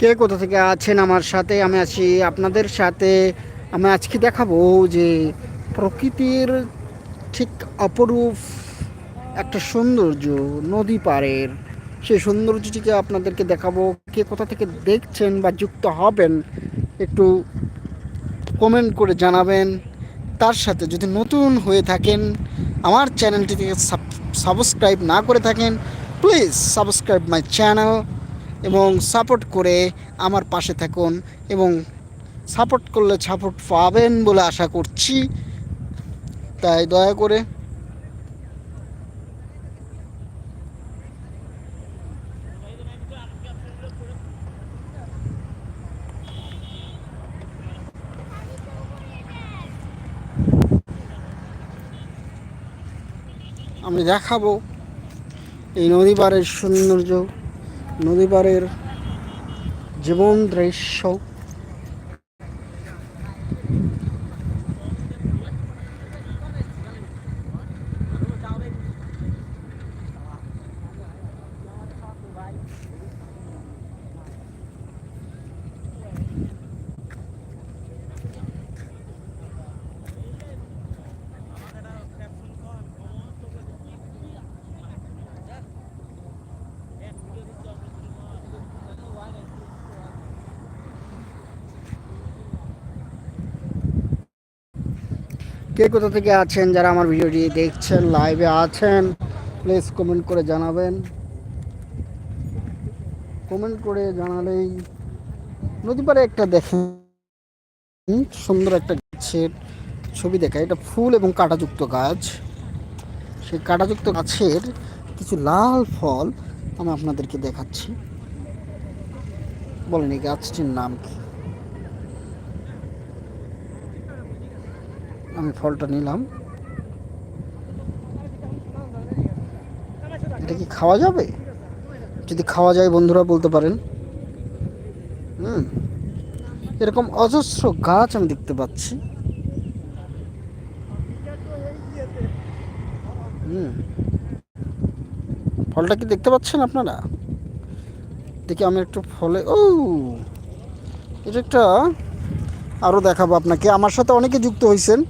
কে কোথা থেকে আছেন আমার সাথে? আমি আছি আপনাদের সাথে। আমি আজকে দেখাবো যে প্রকৃতির ঠিক অপরূপ একটা সৌন্দর্য নদী পাড়ের। সেই সৌন্দর্যটিকে আপনাদেরকে দেখাবো। কে কোথা থেকে দেখছেন বা যুক্ত হবেন একটু কমেন্ট করে জানাবেন। তার সাথে যদি নতুন হয়ে থাকেন, আমার চ্যানেলটিকে সাবস্ক্রাইব না করে থাকেন প্লিজ সাবস্ক্রাইব মাই চ্যানেল এবং সাপোর্ট করে আমার পাশে থাকুন এবং সাপোর্ট করলে সাপোর্ট পাবেন বলে আশা করছি। তাই দয়া করে আমি দেখাবো এই নদী পাড়ের সৌন্দর্য। নদী পাড়ের জীবন দৃশ্য কে কোথা থেকে আছেন যারা আমার ভিডিওটি দেখছেন লাইভে আছেন প্লিজ কমেন্ট করে জানাবেন। কমেন্ট করে জানালেই নদী পারে একটা দেখেন, সুন্দর একটা গাছের ছবি দেখায় এটা ফুল এবং কাঁটাযুক্ত গাছ। সেই কাঁটাযুক্ত গাছের কিছু লাল ফল আমি আপনাদেরকে দেখাচ্ছি। বলেন এই গাছটির নাম কি? আমি ফলটা নিলাম। এটা কি খাওয়া যাবে? যদি খাওয়া যায়, বন্ধুরা বলতে পারেন। হুম। এরকম অজস্র গাছ আমি দেখতে পাচ্ছি। হুম। ফলটা কি দেখতে পাচ্ছেন আপনারা? দেখি আমি একটু ফলে, ও! এটা একটা আরও দেখাবো আপনাকে। আমার সাথে অনেকে যুক্ত হয়েছেন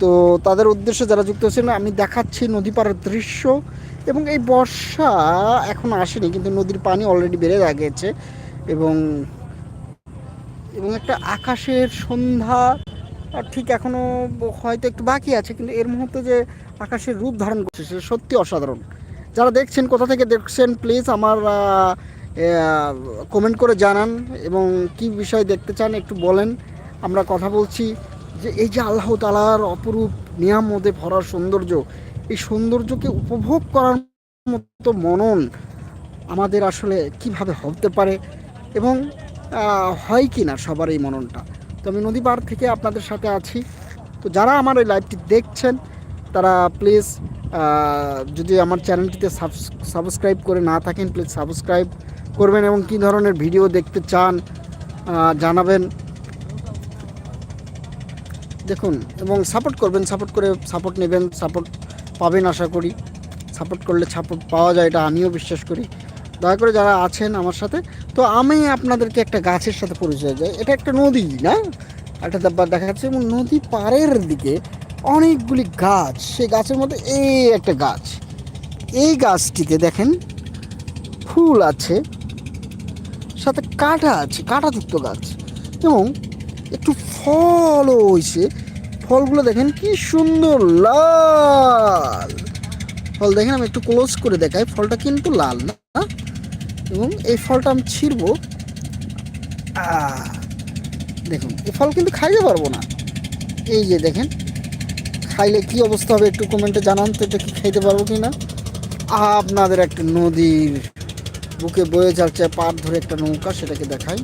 তো তাদের উদ্দেশ্যে যারা যুক্ত হয়েছেন আমি দেখাচ্ছি নদী পাড়ের দৃশ্য এবং এই বর্ষা এখন আসেনি, কিন্তু নদীর পানি অলরেডি বেড়ে গেছে এবং এবং একটা আকাশের সন্ধ্যা ঠিক এখনও হয়তো একটু বাকি আছে, কিন্তু এর মুহূর্তে যে আকাশের রূপ ধারণ করছে, সেটা সত্যি অসাধারণ। যারা দেখছেন, কোথা থেকে দেখছেন প্লিজ আমার কমেন্ট করে জানান এবং কি বিষয় দেখতে চান একটু বলেন। আমরা কথা বলছি। যে এই যে আল্লাহ তালার অপরূপ নিয়ামতে ভরা সৌন্দর্য, এই সৌন্দর্যকে উপভোগ করার মতো মনন আমাদের আসলে কীভাবে হতে পারে এবং হয় কি না সবার এই মননটা? তো আমি নদী পাড় থেকে আপনাদের সাথে আছি। তো যারা আমার এই লাইভটি দেখছেন, তারা প্লিজ যদি আমার চ্যানেলটিতে সাবস্ক্রাইব করে না থাকেন প্লিজ সাবস্ক্রাইব করবেন এবং কী ধরনের ভিডিও দেখতে চান জানাবেন। দেখুন, এবং সাপোর্ট করবেন সাপোর্ট করে সাপোর্ট নেবেন সাপোর্ট পাবেন আশা করি। সাপোর্ট করলে সাপোর্ট পাওয়া যায়, এটা আমিও বিশ্বাস করি। দয়া করে যারা আছেন আমার সাথে, তো আমি আপনাদেরকে একটা গাছের সাথে পরিচয় যাই এটা একটা নদী, না? একটা ব্যাপার দেখা যাচ্ছে, এবং নদী পাড়ের দিকে অনেকগুলি গাছ, সেই গাছের মধ্যে এই একটা গাছ। এই গাছটিতে দেখেন, ফুল আছে, সাথে কাঁটা আছে, কাঁটাযুক্ত গাছ, এবং একটু ফলও হয়েছে ফলগুলো দেখেন কি সুন্দর, লাল। ফল দেখেন, আমি একটু ক্লোজ করে দেখাই। ফলটা কিন্তু লাল না? এবং এই ফলটা আমি ছিঁড়বো। দেখুন এই ফল কিন্তু খাইতে পারব না। এই যে দেখেন, খাইলে কি অবস্থা হবে একটু কমেন্টে জানান তো এটা কি খাইতে পারব কি না আপনাদের একটা নদীর বুকে বয়ে যাচ্ছে, পার ধরে একটা নৌকা, সেটাকে একটু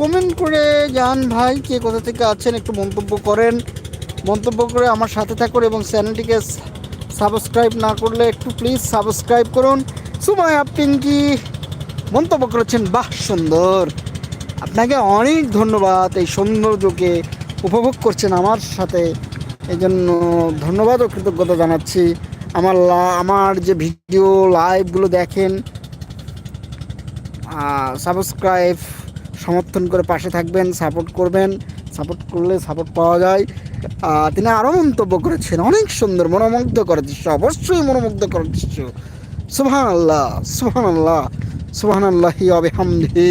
কমেন্ট করে যান ভাই, কে কোথা থেকে আছেন, একটু মন্তব্য করেন। মন্তব্য করে আমার সাথে থাকুন এবং চ্যানেলটিকে সাবস্ক্রাইব না করলে একটু প্লিজ সাবস্ক্রাইব করুন। সুমায়া পিঙ্কি মন্তব্য করেছেন? বাহ, সুন্দর। আপনাকে অনেক ধন্যবাদ এই সৌন্দর্যকে উপভোগ করছেন আমার সাথে। এই জন্য ধন্যবাদ ও কৃতজ্ঞতা জানাচ্ছি। আমার আমার যে ভিডিও লাইভগুলো দেখেন সাবস্ক্রাইব সমর্থন করে পাশে থাকবেন সাপোর্ট করবেন সাপোর্ট করলে সাপোর্ট পাওয়া যায়। তিনি আরও মন্তব্য করেছেন, অনেক সুন্দর মনোমুগ্ধকর দৃশ্য, অবশ্যই মনোমুগ্ধকর দৃশ্য। সুবহান আল্লাহ সুবহান আল্লাহ সুবহান আল্লাহি আবিহামদিহি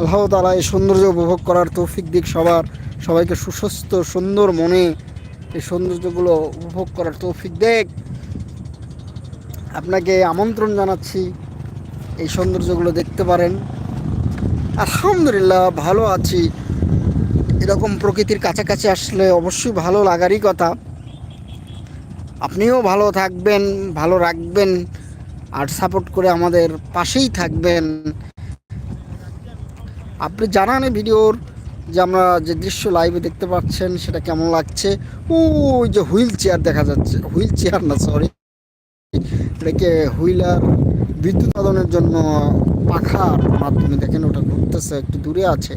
আল্লাহ তালা এই সৌন্দর্য উপভোগ করার তৌফিক দিক সবার। সবাইকে সুস্বাস্থ্য, সুন্দর মনে এই সৌন্দর্যগুলো উপভোগ করার তৌফিক দেখ আপনাকে আমন্ত্রণ জানাচ্ছি, এই সৌন্দর্যগুলো দেখতে পারেন। আলহামদুলিল্লাহ, ভালো আছি। এরকম প্রকৃতির কাছাকাছি আসলে অবশ্যই ভালো লাগারই কথা। আপনিও ভালো থাকবেন, ভালো রাখবেন, আর সাপোর্ট করে আমাদের পাশেই থাকবেন। আপনি জানান ভিডিওর যে আমরা যে দৃশ্য লাইভে দেখতে পাচ্ছেন, সেটা কেমন লাগছে? ওই যে হুইল চেয়ার দেখা যাচ্ছে। হুইল চেয়ার না সরি এটাকে হুইলার বিদ্যুৎ উৎপাদনের জন্য পাখার মাধ্যমে দেখেন ওটা ঘুরতেছে একটু দূরে আছে।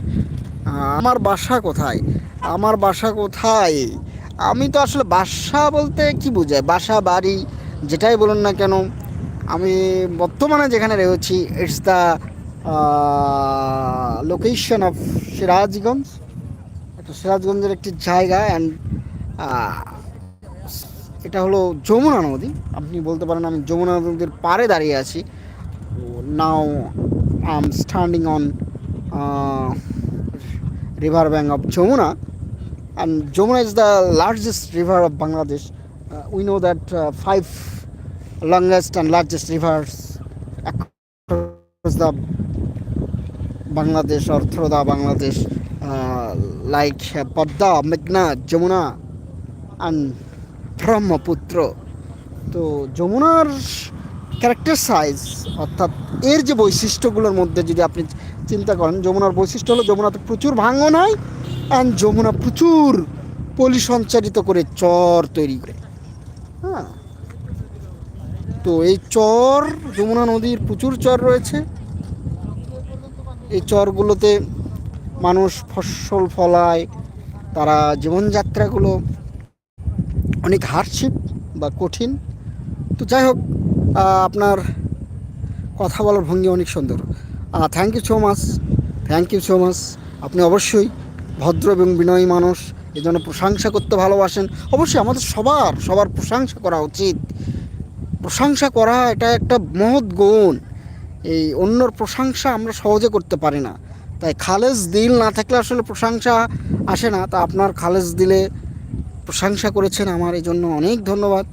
আমার বাসা কোথায়? আমার বাসা কোথায়? আমি তো আসলে বাসা বলতে কি বোঝায়? বাসা, বাড়ি, যেটাই বলুন না কেন, আমি বর্তমানে যেখানে রয়েছি it's the location of Sirajganj. এটা সিরাজগঞ্জের একটি জায়গা অ্যান্ড এটা হলো যমুনা নদী। আপনি বলতে পারেন আমি যমুনা নদীর পাড়ে দাঁড়িয়ে আছি। Now I am standing on river bank of Jamuna and Jamuna is the largest river of Bangladesh. Uh, we know that uh, five longest and largest rivers across the Bangladesh or through the Bangladesh uh, like uh, Padda, Meghna, Jamuna and Brahmaputra. তো যমুনার character size অর্থাৎ এর যে বৈশিষ্ট্যগুলোর মধ্যে যদি আপনি চিন্তা করেন, যমুনার বৈশিষ্ট্য হলো যমুনাতে প্রচুর ভাঙন হয় অ্যান্ড যমুনা প্রচুর পলি সঞ্চারিত করে চর তৈরি করে। হ্যাঁ। তো এই চর, যমুনা নদীর প্রচুর চর রয়েছে। এই চরগুলোতে মানুষ ফসল ফলায়, তারা জীবনযাত্রাগুলো অনেক হার্ডশিপ বা কঠিন। তো যাই হোক আপনার কথা বলার ভঙ্গি অনেক সুন্দর। Thank you so much thank you so much আপনি অবশ্যই ভদ্র এবং বিনয়ী মানুষ এই জন্য প্রশংসা করতে ভালোবাসেন। অবশ্যই আমাদের সবার সবার প্রশংসা করা উচিত। প্রশংসা করা, এটা একটা মহৎ গুণ। এই অন্যর প্রশংসা আমরা সহজে করতে পারি না। তাই খালেজ দিল না থাকলে আসলে প্রশংসা আসে না। তা আপনার খালেজ দিলে প্রশংসা করেছেন আমার এই জন্য অনেক ধন্যবাদ।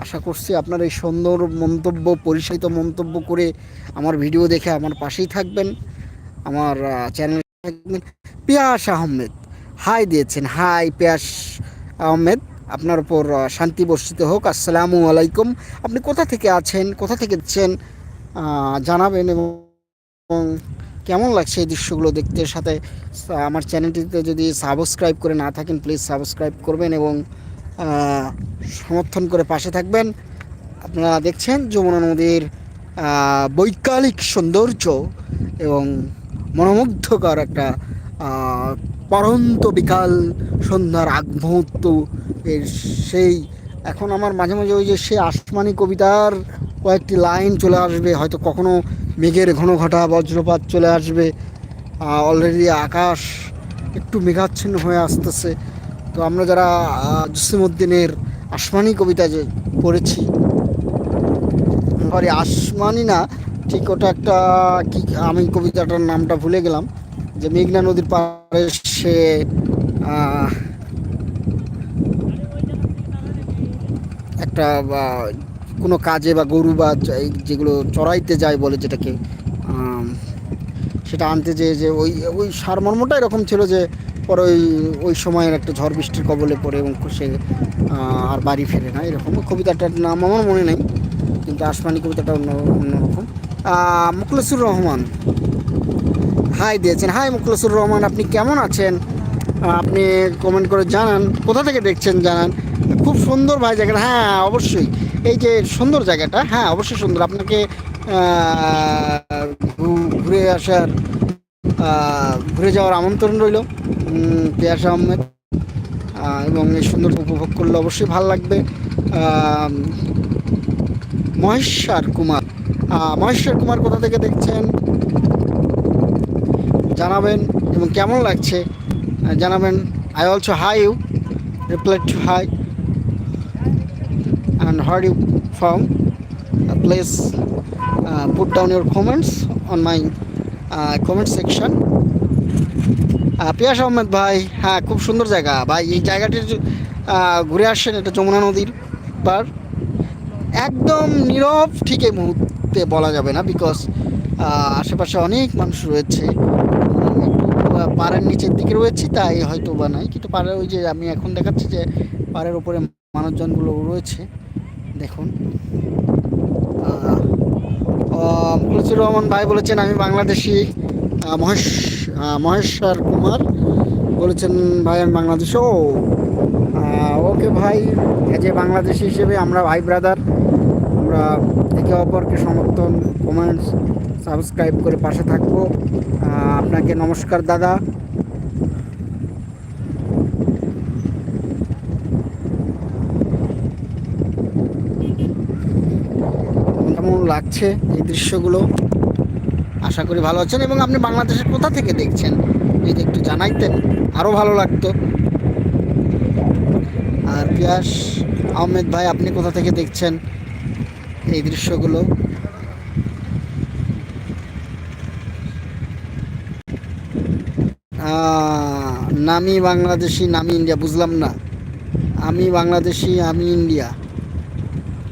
আশা করছি আপনার এই সুন্দর মন্তব্য পরিচালিত মন্তব্য করে আমার ভিডিও দেখে আমার পাশেই থাকবেন। আমার চ্যানেল থাকবেন পিয়াস আহমেদ। হাই দিয়েছেন হাই পিয়াস আহমেদ। আপনার উপর শান্তি বর্ষিত হোক। আসসালামু আলাইকুম। আপনি কোথা থেকে আছেন? কোথা থেকে দেখছেন? আহ, জানাবেন এবং কেমন লাগছে এই দৃশ্যগুলো দেখতে? সাথে আমার চ্যানেলটিতে যদি সাবস্ক্রাইব করে না থাকেন প্লিজ সাবস্ক্রাইব করবেন এবং সমর্থন করে পাশে থাকবেন। আপনারা দেখছেন যমুনা নদীর বৈকালিক সৌন্দর্য এবং মনোমুগ্ধকর একটা পরন্ত বিকাল, সন্ধ্যার আগ মুহূর্ত এর সেই, এখন আমার মাঝে মাঝে ওই যে সে আসমানি কবিতার কয়েকটি লাইন চলে আসবে, হয়তো কখনো মেঘের ঘন ঘটা বজ্রপাত চলে আসবে অলরেডি আকাশ একটু মেঘাচ্ছন্ন হয়ে আসতেছে। তো আমরা যারা আহ, জসিমউদ্দিনের আসমানি কবিতা যে পড়েছি আসমানি না ঠিক ওটা একটা কি আমি কবিতাটার নামটা ভুলে গেলাম যে মেঘনা নদীর পাড়ে সে একটা কোনো কাজে বা গরু বা যেগুলো চড়াইতে যায় বলে যেটাকে সেটা আনতে যে ওই ওই সারমর্মটা এরকম ছিল যে পরে ওই ওই সময়ের একটা ঝড় বৃষ্টির কবলে পড়ে এবং সে আর বাড়ি ফেরে না, এরকম। কবিতাটার নাম আমার মনে নেই, কিন্তু আসমানি কবিতাটা অন্য, অন্যরকম। মুখলেসুর রহমান। হাই দিয়েছেন। হাই মুখলেসুর রহমান, আপনি কেমন আছেন? আপনি কমেন্ট করে জানান। কোথা থেকে দেখছেন জানান? খুব সুন্দর ভাই জায়গাটা। হ্যাঁ অবশ্যই। এই যে সুন্দর জায়গাটা হ্যাঁ অবশ্যই সুন্দর। আপনাকে ঘুরে আসার ঘুরে যাওয়ার আমন্ত্রণ রইল। পেয়াস আহমেদ এবং এই সুন্দর উপভোগ করলে অবশ্যই ভালো লাগবে। মহেশ্বর কুমার। মহেশ্বর কুমার কোথা থেকে দেখছেন? জানাবেন। এবং কেমন লাগছে? জানাবেন। I also hi you reply to hi and heard you from place put down put down your comments section ah, Pias Ahmed ভাই হ্যাঁ খুব সুন্দর জায়গা। ভাই এই জায়গাটির ঘুরে আসছেন এটা যমুনা নদীর পার একদম নীরব ঠিক এই মুহূর্তে বলা যাবে না বিকজ আশেপাশে অনেক মানুষ রয়েছে। পাড়ের নিচের দিকে রয়েছি তাই হয়তো বা নাই। কিন্তু পাড়ের ওই যে আমি এখন দেখাচ্ছি যে পাড়ের উপরে মানুষজনগুলো রয়েছে দেখুন। মুখলিসুর রহমান ভাই বলেছেন, আমি বাংলাদেশি। মহেশ মহেশ্বর কুমার বলেছেন, ভাই, আমি বাংলাদেশ। ও ওকে ভাই যে বাংলাদেশি হিসেবে আমরা ভাই ব্রাদার, আমরা একে অপরকে সমর্থন, কমেন্টস, সাবস্ক্রাইব করে পাশে থাকব। আপনাকে নমস্কার দাদা কেমন লাগছে এই দৃশ্যগুলো। আশা করি ভালো আছেন এবং আপনি বাংলাদেশের কোথা থেকে দেখছেন? যদি একটু জানাইতেন আরও ভালো লাগতো। আর পিয়াস আহমেদ ভাই, আপনি কোথা থেকে দেখছেন এই দৃশ্যগুলো? নামি বাংলাদেশি, নামি ইন্ডিয়া, বুঝলাম না। আমি বাংলাদেশি, আমি ইন্ডিয়া।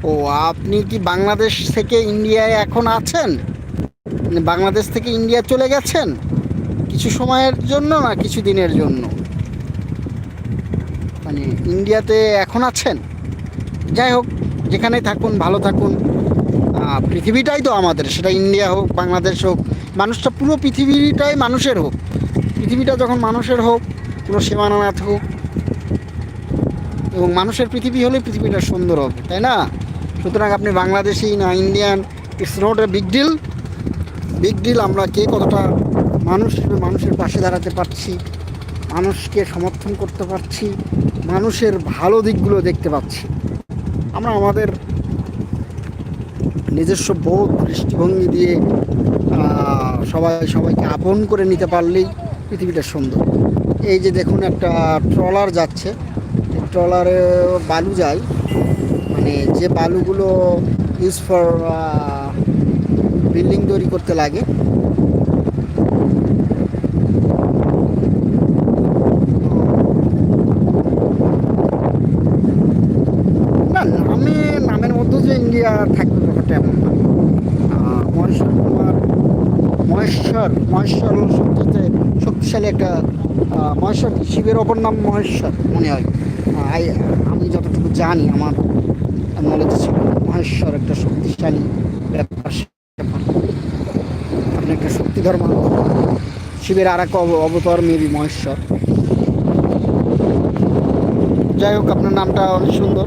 ও, আপনি কি বাংলাদেশ থেকে ইন্ডিয়ায় এখন আছেন? মানে বাংলাদেশ থেকে ইন্ডিয়া চলে গেছেন? কিছু সময়ের জন্য না কিছু দিনের জন্য? মানে ইন্ডিয়াতে এখন আছেন? যাই হোক, যেখানেই থাকুন, ভালো থাকুন। পৃথিবীটাই তো আমাদের, সেটা ইন্ডিয়া হোক, বাংলাদেশ হোক, মানুষটা পুরো পৃথিবীটাই মানুষের হোক। পৃথিবীটা যখন মানুষের হোক, পুরো সীমানা না থাকুক এবং মানুষের পৃথিবী হলে পৃথিবীটা সুন্দর হবে, তাই না? সুতরাং আপনি বাংলাদেশি না Indian it's not a big deal big deal আমরা কে কতটা মানুষ, মানুষের পাশে দাঁড়াতে পারছি, মানুষকে সমর্থন করতে পারছি, মানুষের ভালো দিকগুলো দেখতে পাচ্ছি। আমরা আমাদের নিজস্ব বোধ, দৃষ্টিভঙ্গি দিয়ে সবাই সবাইকে আপন করে নিতে পারলেই পৃথিবীটা সুন্দর। এই যে দেখুন একটা ট্রলার যাচ্ছে ট্রলারে বালু যায়। মানে যে বালুগুলো ইউজ ফর বিল্ডিং তৈরি করতে লাগে। নামে নামের মধ্যে যে ইন্ডিয়া থাকবে ব্যাপারটা এমন না। মহেশ্বর কুমার, মহেশ্বর মহেশ্বর সবচেয়ে শক্তিশালী একটা মহেশ্বর, শিবের অপর নাম মহেশ্বর মনে হয়। আমি যতটুকু জানি, আমার নলেজ ছিল, মহেশ্বর একটা শক্তিশালী ব্যাপার। আপনি একটা শক্তিধর মানুষ শিবের আর এক অব- অবতার মেবি মহেশ্বর। যাই হোক, আপনার নামটা অনেক সুন্দর।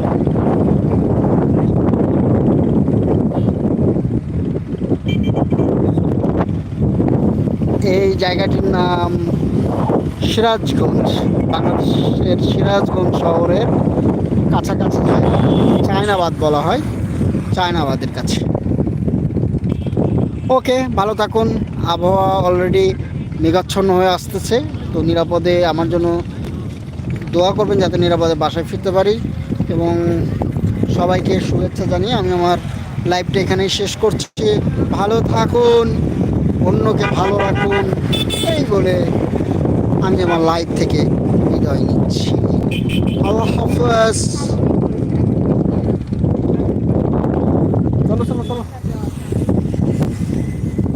এই জায়গাটির নাম সিরাজগঞ্জ, বাংলাদেশের সিরাজগঞ্জ শহরের কাছাকাছি চায়নাবাদ বলা হয়, চায়নাবাদের কাছে। ওকে, ভালো থাকুন। আবহাওয়া অলরেডি মেঘাচ্ছন্ন হয়ে আসতেছে, তো নিরাপদে আমার জন্য দোয়া করবেন যাতে নিরাপদে বাসায় ফিরতে পারি। এবং সবাইকে শুভেচ্ছা জানিয়ে আমি আমার লাইভটা এখানেই শেষ করছি। ভালো থাকুন, অন্যকে ভালো রাখুন, এই বলে আমি আমার লাইভ থেকে বিদায় নিচ্ছি। আল্লাহ হাফেজ।